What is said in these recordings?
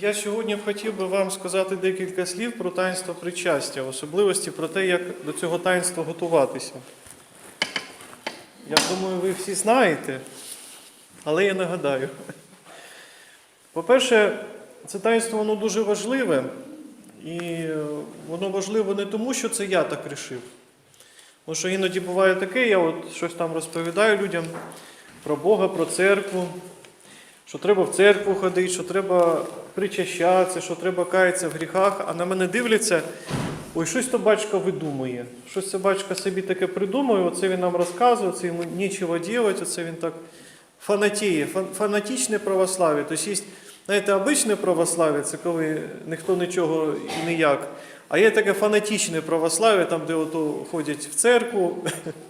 Я сьогодні б хотів би вам сказати декілька слів про таїнство причастя, в особливості про те, як до цього таїнства готуватися. Я думаю, ви всі знаєте, але я нагадаю. По-перше, це таїнство воно дуже важливе, і воно важливо не тому, що це я так рішив. Тому що іноді буває таке, я от щось там розповідаю людям про Бога, про церкву, що треба в церкву ходити, що треба причащатися, що треба каятися в гріхах, а на мене дивляться, ой, щось то батько видумує. Щось це батько собі таке придумує, оце він нам розказує, це йому нічого робити, оце він так фанатіє, фан- фанатичне православ'я. Тобто є, знаєте, обичне православ'я, це коли ніхто нічого і ніяк. А є таке фанатичне православ'я, там, де ото ходять в церкву.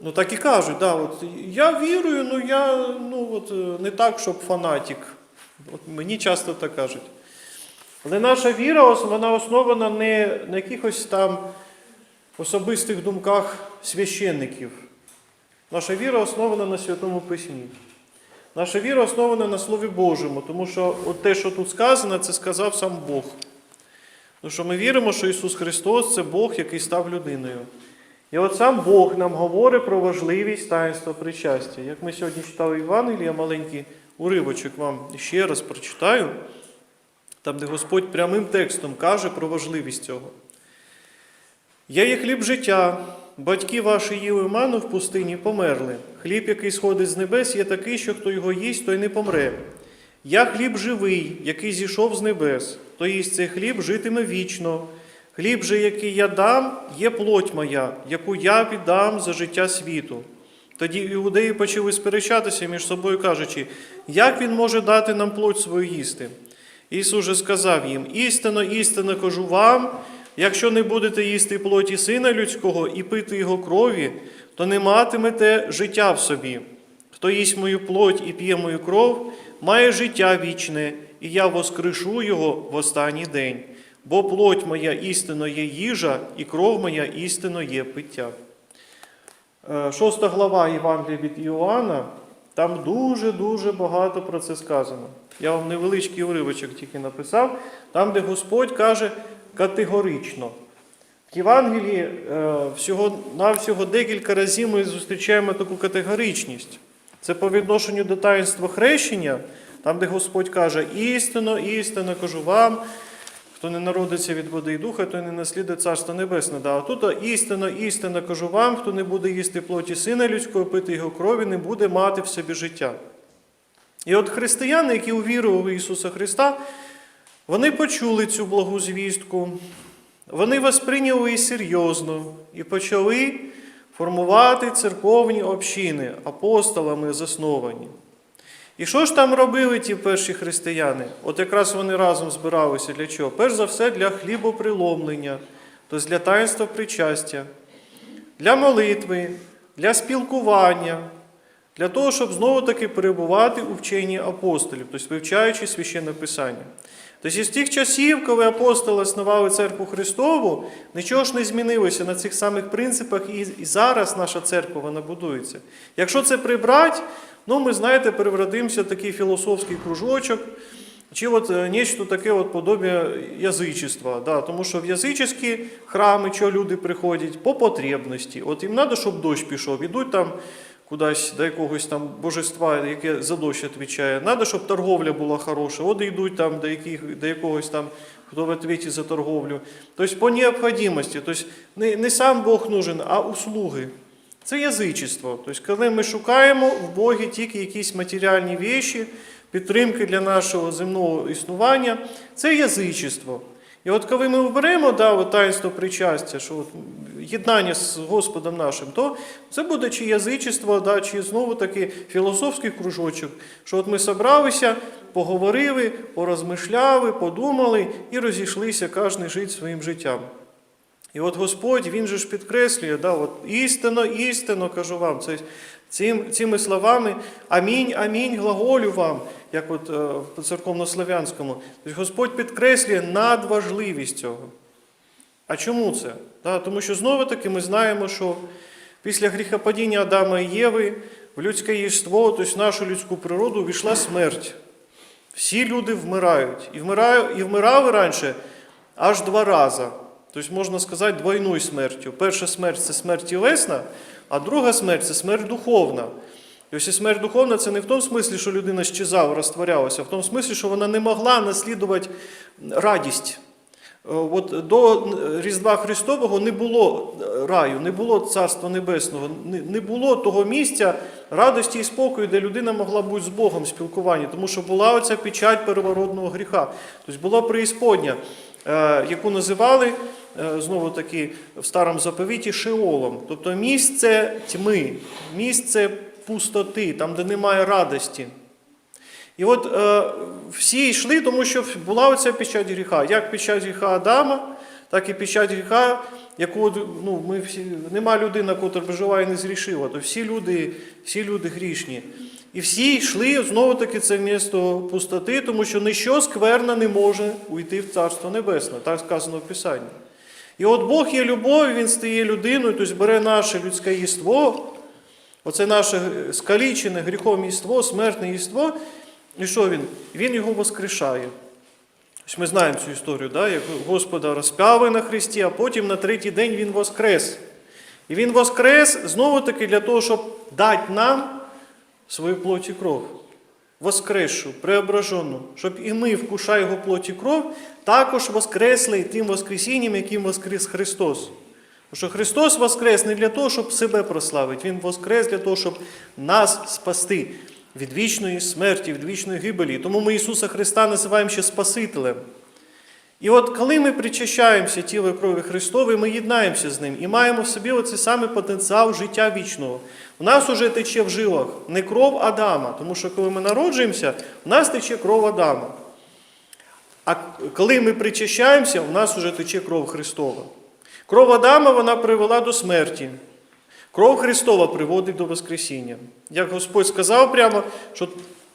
Ну так і кажуть, да, от, я вірую, ну я ну, от, е, не так, щоб фанатик. От мені часто так кажуть. Але наша віра вона основана не на якихось там особистих думках священників. Наша віра основана на Святому Письмі. Наша віра основана на Слові Божому, тому що от те, що тут сказано, це сказав сам Бог. Тому що ми віримо, що Ісус Христос це Бог, який став людиною. І от сам Бог нам говорить про важливість таїнства причастя. Як ми сьогодні читали Євангелія, я маленький уривочок вам ще раз прочитаю, там, де Господь прямим текстом каже про важливість цього. Я є хліб життя, батьки ваші їли ману в пустині померли. Хліб, який сходить з небес, є такий, що хто його їсть, той не помре. Я хліб живий, який зійшов з небес, то їсть цей хліб житиме вічно. Хліб же, який я дам, є плоть моя, яку я віддам за життя світу. Тоді іудеї почали сперечатися між собою, кажучи, як він може дати нам плоть свою їсти? Ісус же сказав їм: істинно, істинно кажу вам, якщо не будете їсти плоті сина людського і пити його крові, то не матимете життя в собі. Хто їсть мою плоть і п'є мою кров, має життя вічне, і я воскрешу його в останній день. Бо плоть моя істинно є їжа, і кров моя істинно є пиття. Е, Шоста глава Євангелія від Іоанна, там дуже-дуже багато про це сказано. Я вам невеличкий уривочок тільки написав, там, де Господь каже категорично. В Євангелії е, всього, навсього декілька разів ми зустрічаємо таку категоричність. Це по відношенню до таїнства хрещення, там, де Господь каже, істинно, істинно кажу вам, хто не народиться від води і духа, той не наслідує Царство Небесне. Да. А тут істинно, істинно кажу вам, хто не буде їсти плоті сина людського, пити його крові, не буде мати в собі життя. І от християни, які увірували Ісуса Христа, вони почули цю благу звістку, вони восприйняли її серйозно і почали формувати церковні общини, апостолами засновані. І що ж там робили ті перші християни? От якраз вони разом збиралися для чого? Перш за все, для хлібоприломлення, тобто для таїнства причастя, для молитви, для спілкування, для того, щоб знову-таки перебувати у вченні апостолів, тобто вивчаючи священне Писання. Тобто із тих часів, коли апостоли основали церкву Христову, нічого ж не змінилося на цих самих принципах, і, зараз наша церква вона будується. Якщо це прибрати, ну ми знаєте, перевратимося в такий філософський кружочок, чи от е, нечто таке от подобія язичества. Да, тому що в язичні храми, що люди приходять, по потребності. От їм треба, щоб дощ пішов, ідуть там кудись до якогось там божества, яке за дощ відповідає. Треба, щоб торговля була хороша. От йдуть там до, яких, до якогось там, хто в відповіді за торговлю. Тобто по необхідності. Тобто не, не сам Бог нужен, а услуги. Це язичество. Тобто, коли ми шукаємо в Богі тільки якісь матеріальні віші, підтримки для нашого земного існування, це язичество. І от коли ми оберемо да, таїнство причастя, що от, єднання з Господом нашим, то це буде чи язичество, да, чи знову таки філософський кружочок, що от ми зібралися, поговорили, порозмишляли, подумали і розійшлися кожен жити своїм життям. І от Господь, Він же ж підкреслює, да, от істинно, істинно кажу вам, це, цим, цими словами амінь, амінь, глаголю вам, як от е, по церковнослов'янському. Тобто Господь підкреслює надважливість цього. А чому це? Тому що знову-таки ми знаємо, що після гріхопадіння Адама і Єви в людське єство, тобто в нашу людську природу, війшла смерть. Всі люди вмирають. І, вмираю, і вмирали раніше аж два рази. Тобто, можна сказати, двойною смертю. Перша смерть це смерть тілесна, а друга смерть це смерть духовна. І ось і смерть духовна це не в тому смислі, що людина щезала, розтворялася, а в тому смислі, що вона не могла наслідувати радість. Е, От до Різдва Христового не було раю, не було Царства Небесного, не- було того місця радості і спокою, де людина могла бути з Богом в спілкуванні, тому що була оця печать первородного гріха. Тобто була преісподня, е, яку називали е, знову таки в старому заповіті Шеолом, тобто місце тьми, місце пустоти, там, де немає радості. І от е, всі йшли, тому що була оця печать гріха. Як печать гріха Адама, так і печать гріха, яку ну, ми всі, нема людина, яка проживає і не зрішила. То всі люди, всі люди грішні. І всі йшли знову таки це місто пустоти, тому що ніщо скверна не може уйти в Царство Небесне, так сказано в Писанні. І от Бог є любов, Він стає людиною, тобто бере наше людське єство, Оце наше скалічене гріхом єство, смертне єство. І що він? Він його воскрешає. Ось Ми знаємо цю історію, да? як Господа розпяли на Христі, а потім на третій день Він воскрес. І Він воскрес знову-таки для того, щоб дати нам свою плоть і кров. Воскресшу, преображену, щоб і ми, вкушай його плоть і кров, також воскресли тим Воскресінням, яким воскрес Христос. Тому що Христос воскрес не для того, щоб себе прославити, Він воскрес для того, щоб нас спасти від вічної смерті, від вічної гибелі. Тому ми Ісуса Христа називаємо ще Спасителем. І от коли ми причащаємося тіло і крові Христової, ми єднаємося з Ним і маємо в собі оцей самий потенціал життя вічного. У нас уже тече в жилах не кров Адама, тому що коли ми народжуємося, у нас тече кров Адама. А коли ми причащаємося, у нас вже тече кров Христова. Кров Адама вона привела до смерті. Кров Христова приводить до Воскресіння. Як Господь сказав прямо, що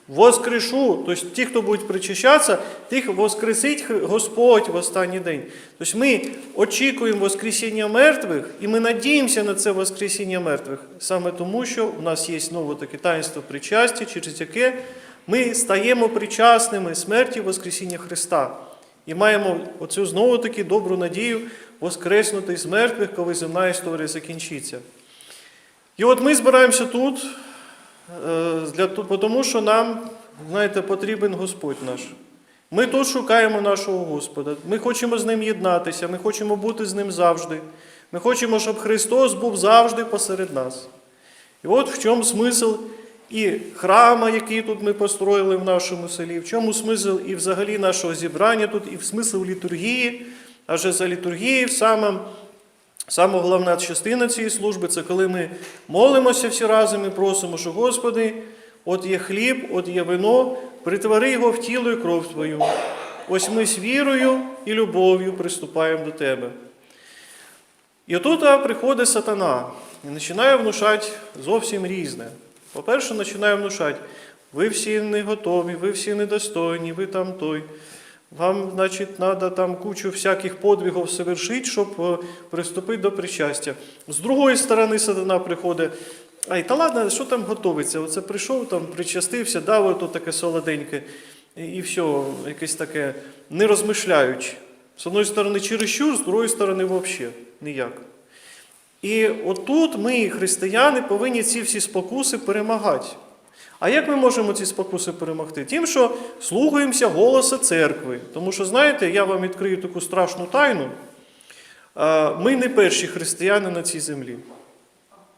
воскрешу, тобто ті, хто будуть причащатися, тих воскресить Господь в останній день. Тобто ми очікуємо Воскресіння мертвих, і ми надіємося на це Воскресіння мертвих, саме тому, що у нас є знову таке таїнство причастя, через яке ми стаємо причасними смерті Воскресіння Христа. І маємо оцю знову таки добру надію воскреснути з мертвих, коли земна історія закінчиться. І от ми збираємося тут, е, тому що нам, знаєте, потрібен Господь наш. Ми тут шукаємо нашого Господа. Ми хочемо з ним єднатися, ми хочемо бути з ним завжди. Ми хочемо, щоб Христос був завжди посеред нас. І от в чому смисл і храма, який тут ми построїли в нашому селі, в чому смисл і взагалі нашого зібрання тут, і в смисл літургії, адже за літургією саме Саме головна частина цієї служби це коли ми молимося всі разом і просимо, що Господи, от є хліб, от є вино, притвори його в тіло і кров Твою. Ось ми з вірою і любов'ю приступаємо до Тебе. І отут приходить сатана і починає внушати зовсім різне. По-перше, починає внушати, ви всі не готові, ви всі недостойні, ви там той. Вам, значить, треба там кучу всяких подвигів совершити, щоб е, приступити до причастя. З другої сторони, сатана приходить. Ай, та ладно, що там готовиться? Оце прийшов, там причастився, дав ото таке солоденьке, і все, якесь таке, не розмишляючи. З одної сторони, чересчур, з другої сторони, взагалі ніяк. І отут ми, християни, повинні ці всі спокуси перемагати. А як ми можемо ці спокуси перемогти? Тим, що слухаємося голоса церкви. Тому що, знаєте, я вам відкрию таку страшну тайну. Ми не перші християни на цій землі.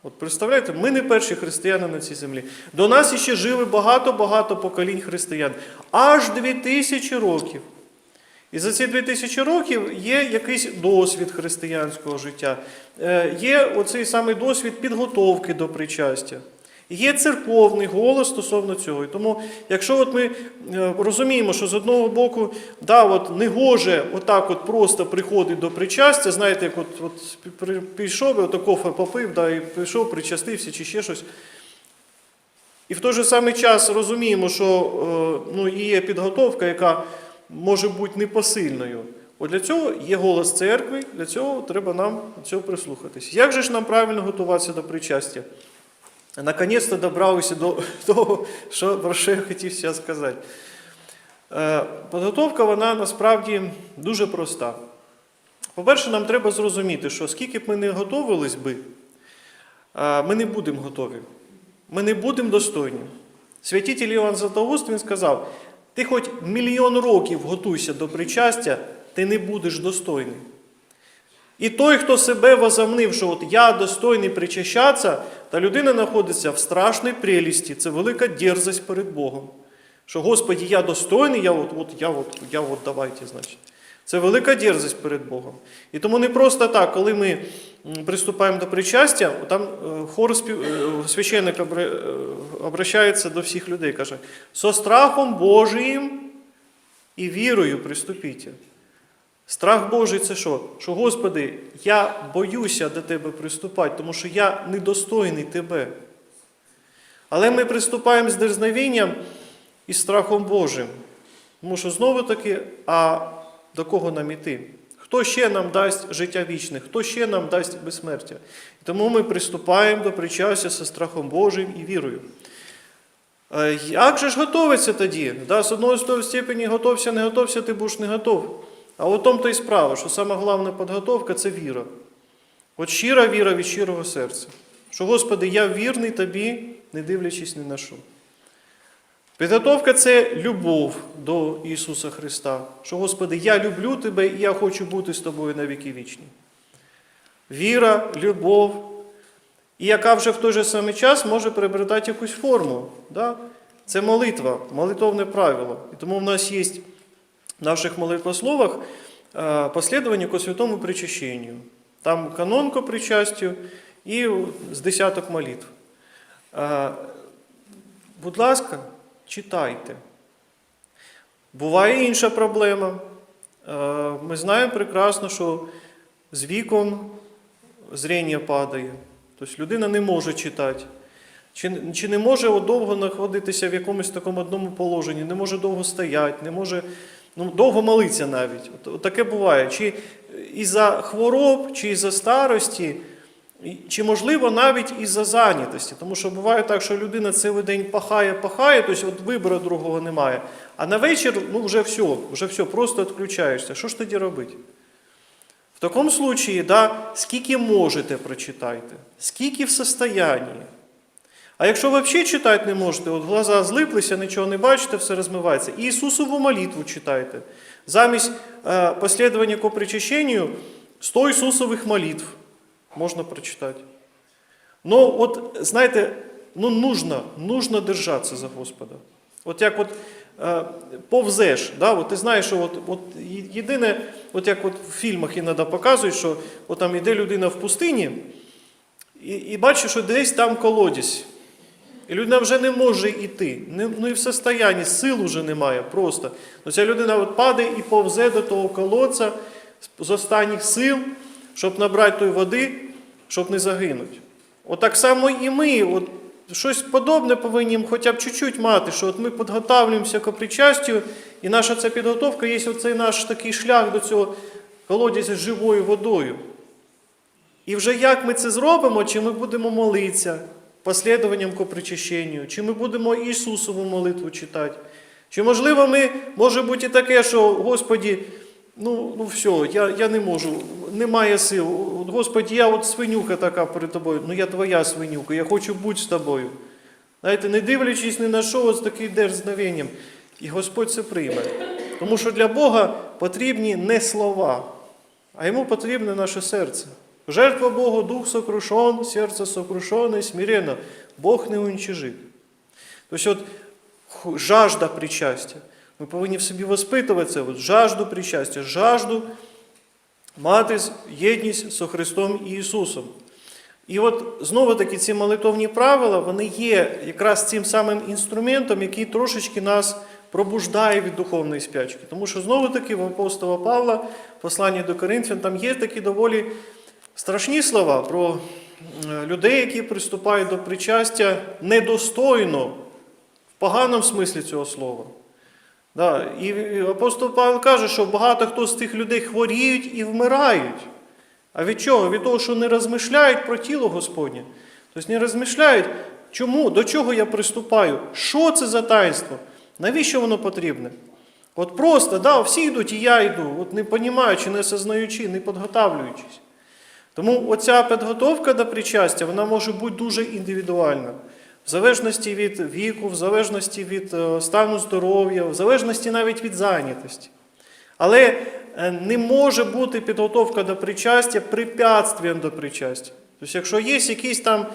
От представляєте, ми не перші християни на цій землі. До нас іще жили багато-багато поколінь християн. Аж 2000 років. І за ці 2000 років є якийсь досвід християнського життя, Е, є оцей самий досвід підготовки до причастя. Є церковний голос стосовно цього. І тому, якщо от ми е, розуміємо, що з одного боку, да, от не гоже отак от просто приходить до причастя, знаєте, як от, от пішов, от кофе попив, да, і прийшов, причастився чи ще щось. І в той же самий час розуміємо, що е, ну, є підготовка, яка може бути непосильною. От для цього є голос церкви, для цього треба нам цього прислухатись. Як же ж нам правильно готуватися до причастя? Наконець-то добралися до того, що, про що я хотів зараз сказати. Е, Підготовка вона насправді дуже проста. По-перше, нам треба зрозуміти, що скільки б ми не готувались би, е, ми не будемо готові. Ми не будемо достойні. Святитель Іван Златоуст він сказав: ти хоч мільйон років готуйся до причастя, ти не будеш достойний. І той, хто себе возомнив, що от я достойний причащатися, та людина знаходиться в страшній прелісті, це велика дерзость перед Богом. Що, Господі, я достойний, я от, от, я от, я от давайте, значить. Це велика дерзость перед Богом. І тому не просто так, коли ми приступаємо до причастя, там е, хор спів... е, священник е, обращається до всіх людей, каже: со страхом Божиїм і вірою приступіть. Страх Божий це що? Що, Господи, я боюся до Тебе приступати, тому що я недостойний Тебе. Але ми приступаємо з дерзновінням і страхом Божим. Тому що знову таки, а до кого нам іти? Хто ще нам дасть життя вічне, хто ще нам дасть безсмертя? Тому ми приступаємо до причастя зі страхом Божим і вірою. Е, Як же ж готовиться тоді? Да, з тої степені готовся, не готовся, ти будеш не готов. А у тому то і справа, що сама головна підготовка це віра. От щира віра від щирого серця. Що, Господи, я вірний тобі, не дивлячись ні на що. Підготовка це любов до Ісуса Христа. Що, Господи, я люблю Тебе і я хочу бути з тобою на віки вічні. Віра, любов, і яка вже в той же самий час може приобретати якусь форму. Да? Це молитва, молитовне правило. І тому в нас є наших молитвословах е, послідування ко святому причащенню. Там канон ко причастю і з десяток молитв. Е, Будь ласка, читайте. Буває інша проблема. Е, Ми знаємо прекрасно, що з віком зріння падає. Тобто людина не може читати. Чи, чи не може довго знаходитися в якомусь такому одному положенні, не може довго стояти, не може ну, довго молитися навіть. От, таке буває. Чи із-за хвороб, чи із-за старості, чи можливо навіть із-за зайнятості. Тому що буває так, що людина цілий день пахає, пахає, тобто от вибору другого немає. А на вечір ну, вже все, вже все, просто відключаєшся. Що ж тоді робити? В такому случаї, да, скільки можете, прочитайте, скільки в состоянні. А якщо ви взагалі читати не можете, от глаза злиплися, нічого не бачите, все розмивається. І Ісусову молитву читайте. Замість е, послідування ко причащенню 100 Ісусових молитв можна прочитати. Ну, от, знаєте, ну, нужно, нужно держатися за Господа. От як от е, повзеш, да? от ти знаєш, що от, от єдине, от як от в фільмах іноді показують, що от там іде людина в пустині, і, і бачиш, що десь там колодязь. І людина вже не може йти. Ну і в состоянні, сил вже немає просто. Ну, ця людина от падає і повзе до того колодця з- останніх сил, щоб набрати тої води, щоб не загинути. От так само і ми. От щось подобне повинні хоча б чуть-чуть мати, що от ми підготовлюємося к причастю, і наша ця підготовка є оцей наш такий шлях до цього колодязя з живою водою. І вже як ми це зробимо, чи ми будемо молитися послідуванням ко причащенню, чи ми будемо Ісусову молитву читати. Чи можливо ми, може бути і таке, що Господі, ну, ну все, я, я не можу, немає сил. Господі, я от свинюка така перед тобою, ну я твоя свинюка, я хочу бути з тобою. Знаєте, не дивлячись ні на що, от з таким дерзновенням. І Господь це прийме. Тому що для Бога потрібні не слова, а йому потрібне наше серце. Жертва Богу, дух сокрушен, серце сокрушене, смиренно. Бог не уничижит. Тобто от жажда причастя. Ми повинні в собі воспитувати це, от, жажду причастя, жажду мати єдність з Христом і Ісусом. І от знову таки ці молитовні правила, вони є якраз цим самим інструментом, який трошечки нас пробуждає від духовної спячки. Тому що знову таки в апостола Павла, посланні до Коринфян, там є такі доволі страшні слова про е, людей, які приступають до причастя недостойно, в поганому смислі цього слова. Да. І апостол Павло каже, що багато хто з тих людей хворіють і вмирають. А від чого? Від того, що не розмишляють про тіло Господнє. Тобто не розмишляють, чому, до чого я приступаю, що це за таїнство, навіщо воно потрібне. От просто, да, всі йдуть, і я йду, от не розуміючи, не осознаючи, не підготавлюючись. Тому оця підготовка до причастя, вона може бути дуже індивідуальна. В залежності від віку, в залежності від е, стану здоров'я, в залежності навіть від зайнятості. Але е, не може бути підготовка до причастя препятствием до причастя. Тобто, якщо є якісь там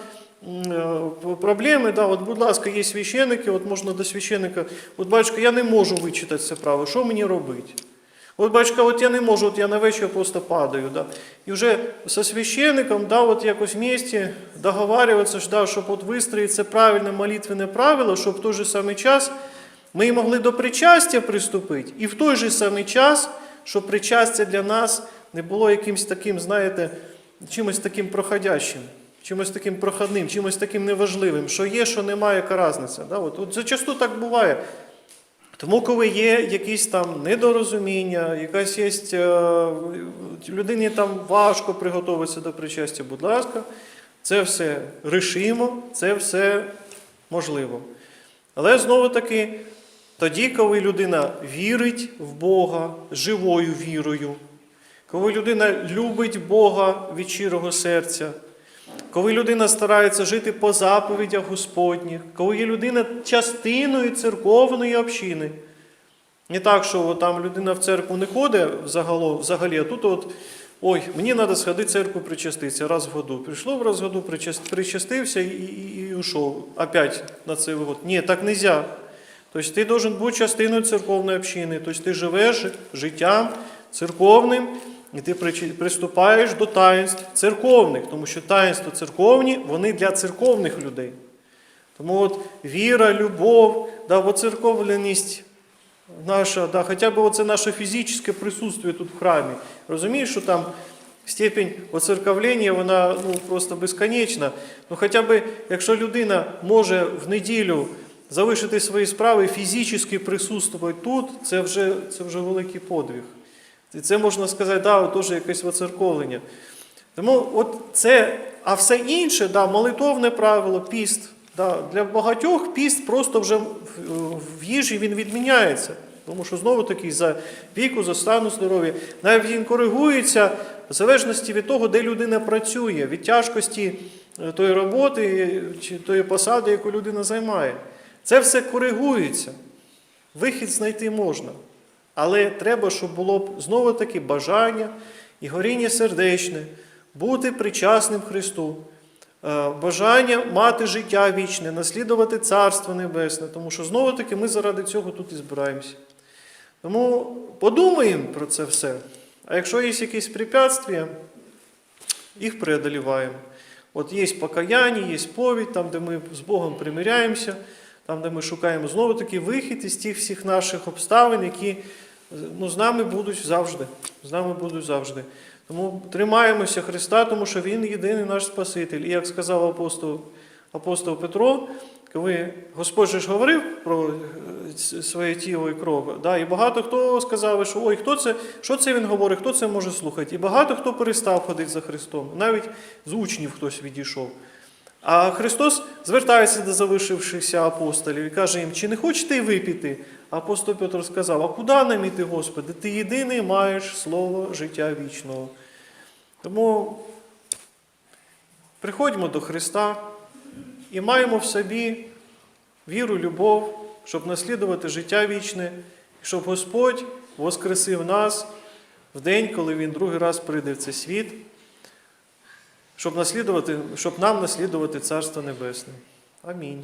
е, проблеми, да, от, будь ласка, є священники, от можна до священника, от батюшка, я не можу вичитати це право, що мені робити? От батюшка, от я не можу, от я на вечір просто падаю. Да. І вже со священником, да, от якось вместе договарюватися, да, щоб от вистроїти правильне молитвенне правило, щоб в той же самий час ми могли до причастя приступити, і в той же самий час, щоб причастя для нас не було якимось таким, знаєте, чимось таким проходящим, чимось таким проходним, чимось таким неважливим, що є, що немає, яка різниця. Да? От, от зачасту так буває. Тому, коли є якісь там недорозуміння, якась є е, людині там важко приготуватися до причастя, будь ласка, це все рішимо, це все можливо. Але знову таки, тоді, коли людина вірить в Бога живою вірою, коли людина любить Бога від щирого серця, коли людина старається жити по заповідях Господніх, коли є людина частиною церковної общини. Не так, що от там людина в церкву не ходить взагалі, а тут от, ой, мені треба сходити в церкву причаститися раз в году. Прийшло в раз в году, причастився і, і, і ушов опять на цей год. Ні, так не можна. Тобто ти должен бути частиною церковної общини, тобто ти живеш життям церковним, і ти приступаєш до таїнств церковних, тому що таїнства церковні, вони для церковних людей. Тому от віра, любов, да, воцерковленість наша, да, хоча б оце наше фізичне присутствие тут в храмі. Розумієш, що там степень оцерковлення, вона ну, просто безконечна. Ну хоча б, якщо людина може в неділю залишити свої справи, фізично присутствувати тут, це вже, це вже великий подвиг. І це можна сказати, да, теж якесь воцерковлення. Тому от це, а все інше, да, молитовне правило, піст. Да, для багатьох піст просто вже в, їжі він відміняється. Тому що знову таки за віку, за стану здоров'я, навіть він коригується в залежності від того, де людина працює, від тяжкості е, тої роботи чи тої посади, яку людина займає. Це все коригується. Вихід знайти можна. Але треба, щоб було б знову таки бажання і горіння сердечне, бути причасним Христу, е, бажання мати життя вічне, наслідувати Царство Небесне, тому що знову таки ми заради цього тут і збираємося. Тому подумаємо про це все. А якщо є якісь препятствия, їх преодоліваємо. От є покаяння, є сповідь, там, де ми з Богом примиряємося, там, де ми шукаємо знову таки вихід із тих всіх наших обставин, які ну, з нами будуть завжди. З нами будуть завжди. Тому тримаємося Христа, тому що Він єдиний наш Спаситель. І як сказав апостол, апостол Петро, коли Господь ж говорив про е, своє тіло і кров, да, і багато хто сказав, що ой, хто це, що це він говорить, хто це може слухати. І багато хто перестав ходити за Христом. Навіть з учнів хтось відійшов. А Христос звертається до залишившихся апостолів і каже їм, чи не хочете і випіти? А апостол Петр сказав, а куди нам іти, Господи? Ти єдиний маєш слово життя вічного. Тому приходьмо до Христа і маємо в собі віру, любов, щоб наслідувати життя вічне, щоб Господь воскресив нас в день, коли Він другий раз прийде в цей світ, щоб, наслідувати, щоб нам наслідувати Царство Небесне. Амінь.